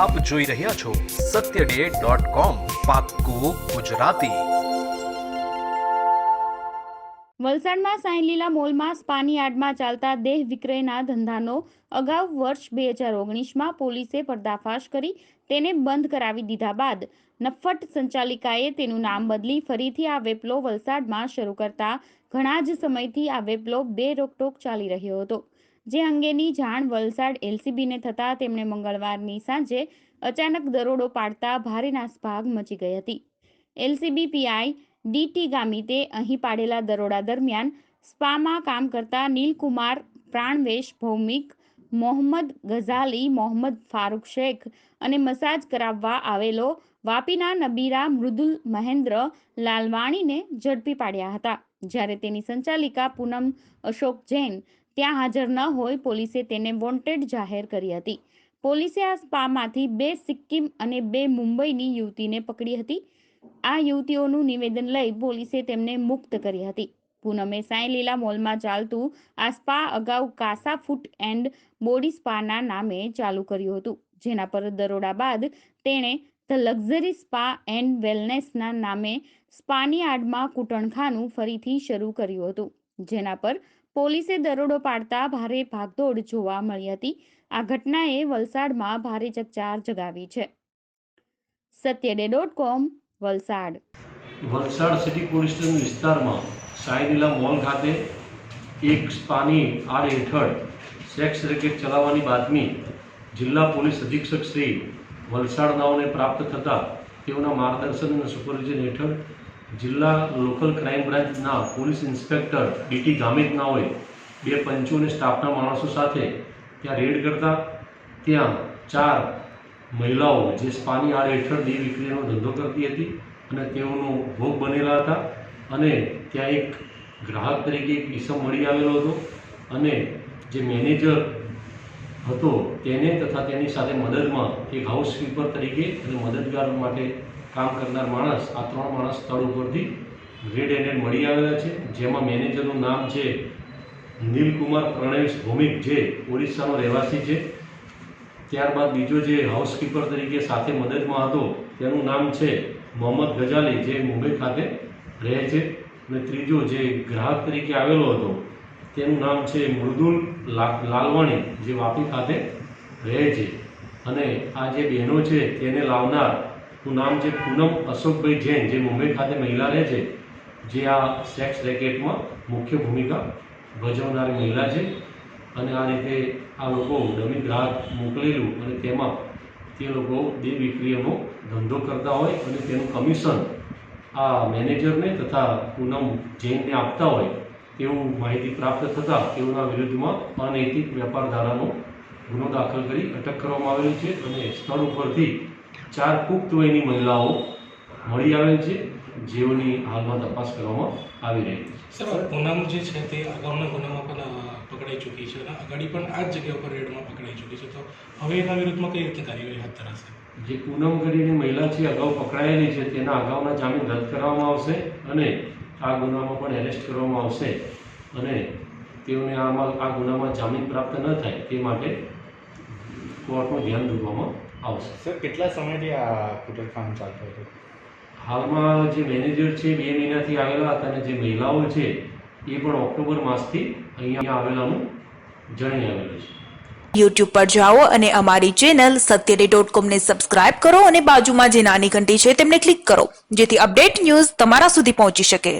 આપ જોઈ રહ્યા છો સત્ય ડે ગુજરાતી. વલસાડમાં સાંઈલીલા મોલમાં સ્પાની આડમાં ચાલતા દેહ વિક્રયના ધંધાનો અગાઉ વર્ષ બે હજાર ઓગણીસમાં પોલીસે પર્દાફાશ કરી તેને બંધ કરાવી દીધા બાદ નફટ સંચાલિકાએ તેનું નામ બદલી ફરીથી આ વેપલો વલસાડમાં શરૂ કરતા ઘણા જ સમયથી આ વેપલો બે રોકટોક ચાલી રહ્યો હતો. જે અંગેની જાણ વલસાડ એલસીબીને થતાં તેમણે મંગળવારની સાંજે અચાનક દરોડો પાડતા ભારે નાસભાગ મચી ગઈ હતી. એલસીબી પીઆઈ ડીટી ગામિતે અહીં પાડેલા દરોડા દરમિયાન સ્પામાં કામ કરતા નીલકુમાર પ્રાણવેશ, ભૌમિક, મોહમ્મદ ગઝાલી, મોહમ્મદ ફારૂક શેખ અને મસાજ કરાવવા આવેલો વાપીના નબીરા મૃદુલ મહેન્દ્ર લાલવાણીને ઝડપી પાડ્યા હતા. જ્યારે તેની સંચાલિકા પૂનમ અશોક જૈન ત્યાં હાજર ન હોય, પોલીસે તેને વોન્ટેડ જાહેર કરી હતી. પોલીસે આ સ્પામાંથી બે સિક્કિમ અને બે મુંબઈની યુવતીને પકડી હતી. આ યુવતીઓનું નિવેદન લઈ પોલીસે તેમને મુક્ત કરી હતી. પૂનમે સાંઈલીલા મોલમાં ચાલતું આ સ્પા અગાઉ કાસા ફૂટ એન્ડ બોડી સ્પાના નામે ચાલુ કર્યું હતું, જેના પર દરોડા બાદ તેણે ધ લક્ઝરી સ્પા એન્ડ વેલનેસના નામે સ્પાની આડમાં કૂટણખાનું ફરીથી શરૂ કર્યું હતું, જેના પર પોલીસે દરોડો પાડતા ભારે ભાગદોડ જોવા મળી હતી. આ ઘટનાએ વલસાડમાં ભારે ચકચાર જગાવી છે. સત્યડે dot com, Valsad. Valsad city police વિસ્તારમાં સાંઈલીલા મોલ ખાતે એક સ્પાની આડ હેઠળ સેક્સ રેકેટ ચલાવવાની બાતમી જિલ્લા પોલીસ અધિક્ષક શ્રી વલસાડ નાઓને પ્રાપ્ત થતાં તેઓના માર્ગદર્શન અને સુપરવિઝન હેઠળ જિલ્લા લોકલ ક્રાઇમ બ્રાન્ચના police inspector D T Gamit નાઓએ બે પંચો અને સ્ટાફના માણસો સાથે ત્યાં રેડ કરતા ત્યાં ચાર મહિલાઓ જે સ્પાની આડ હેઠળ દેહ વિક્રીનો ધંધો કરતી હતી અને તેઓનો ભોગ બનેલા હતા અને ત્યાં એક ગ્રાહક તરીકે એક ઈસમ મળી આવેલો હતો અને જે મેનેજર હતો તેને તથા તેની સાથે મદદમાં એક હાઉસકીપર તરીકે અને મદદગાર માટે કામ કરનાર માણસ આ ત્રણ માણસ સ્થળ ઉપરથી રેડ હેન્ડેડ મળી આવેલા છે. જેમાં મેનેજરનું નામ છે નીલકુમાર પ્રણેશ ભૌમિક, જે ઓરિસ્સાનો રહેવાસી છે. ત્યારબાદ બીજો જે હાઉસકીપર તરીકે સાથે મદદમાં હતો, તેનું નામ છે મોહમ્મદ ગજાલી, જે મુંબઈ ખાતે રહે છે. અને ત્રીજો જે ગ્રાહક તરીકે આવેલો હતો, તેનું નામ છે મૃદુલ લાલવાણી, જે વાપી ખાતે રહે છે. અને આ જે બહેનો છે, તેને લાવનારનું નામ છે પૂનમ અશોકભાઈ જૈન, જે મુંબઈ ખાતે મહિલા રહે છે, જે આ સેક્સ રેકેટમાં મુખ્ય ભૂમિકા ભજવનારી મહિલા છે. અને આ રીતે આ લોકો નવી ગ્રાહક મોકલેલું અને તેમાં તે લોકો દેહ વિક્રિયનો ધંધો કરતા હોય અને તેનું કમિશન આ મેનેજરને તથા પૂનમ જૈનને આપતા હોય તેવું માહિતી પ્રાપ્ત થતાં તેઓના વિરુદ્ધમાં અનૈતિક વેપાર ધારાનો ગુનો દાખલ કરી અટક કરવામાં આવેલી છે અને સ્થળ ઉપરથી ચાર પુખ્ત વયની મહિલાઓ મળી આવેલ છે જેઓની હાલમાં તપાસ કરવામાં આવી રહી છે. સર ગુનામાં જે છે તે અગાઉના ગુનામાં પણ પકડાઈ ચૂકી છે અને અગાડી પણ આ જ જગ્યા ઉપર રેડમાં પકડાઈ ચૂકી છે. તો હવે એના વિરુદ્ધમાં કઈ રીતે કાર્યવાહી હાથ ધરાશે? જે પૂનમ કરીને મહિલા છે અગાઉ પકડાયેલી છે તેના અગાઉના જામીન રદ કરવામાં આવશે અને આ ગુનામાં પણ એરેસ્ટ કરવામાં આવશે. અને તેઓને આમાં આ ગુનામાં જામીન પ્રાપ્ત ન થાય તે માટે કોર્ટનું ધ્યાન દોરવામાં આવશે. સર કેટલા સમયથી આ કૂટરખાનું ચાલતું હતું? હાલમાં જે મેનેજર છે બે મહિનાથી આવેલા હતા અને જે મહિલાઓ છે એ પણ ઓક્ટોબર માસથી અહીંયા આવેલાનું જણાઈ આવેલું છે. યુટ્યુબ પર જાઓ અને અમારી ચેનલ સત્યરે ડોટ કોમને સબસ્ક્રાઇબ કરો અને બાજુમાં જે નાની ઘંટી છે તેમને ક્લિક કરો જેથી અપડેટ ન્યૂઝ તમારા સુધી પહોંચી શકે.